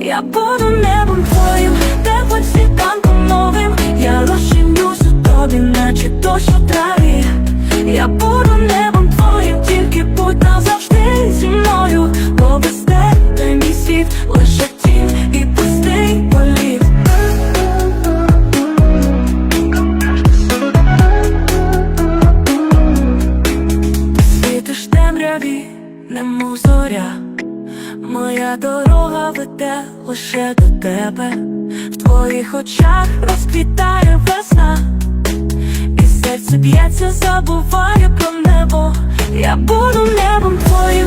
Я буду небом твоїм, теплим світанком новим. Я розчинюсь у тобі, наче дощ у траві. Я буду небом твоїм, тільки будь назавжди зі мною. Бо без тебе мій світ лише тінь і пустий політ. Світиш темряві, немов зоря. Моя дорога веде лише до тебе. В твоїх очах розквітає весна, і серце б'ється, забуває про небо. Я буду небом твоїм,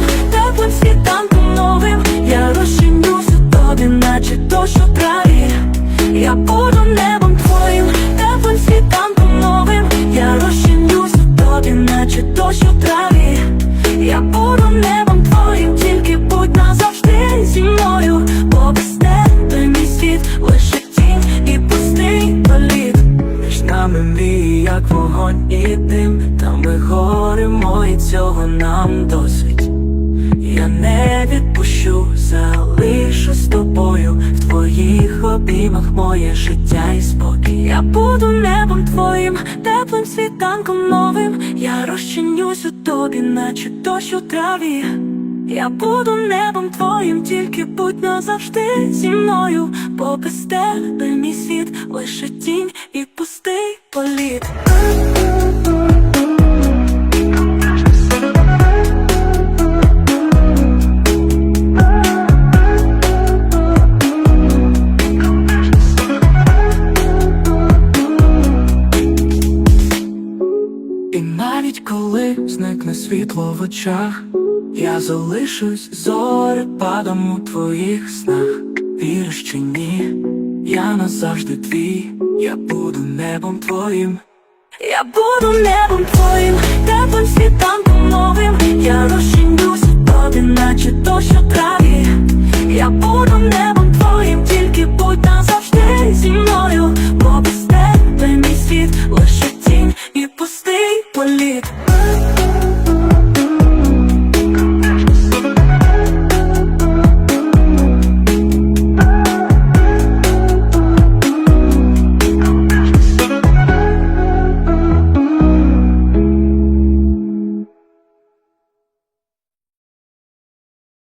дим, та ми і цього нам досить. Я не відпущу, залишусь з тобою в твоїх обіймах моє життя і спокій. Я буду небом твоїм, теплим світанком новим. Я розчинюсь у тобі, наче дощ у траві. Я буду небом твоїм, тільки будь назавжди зі мною, бо без тебе мій світ лише тінь і пустий політ. І навіть коли зникне світло в очах, я залишусь зорепадом у твоїх снах. Віриш чи ні, я назавжди твій, я буду небом твоїм. Я буду небом твоїм, теплим світанком новим. Я розчинюсь lit.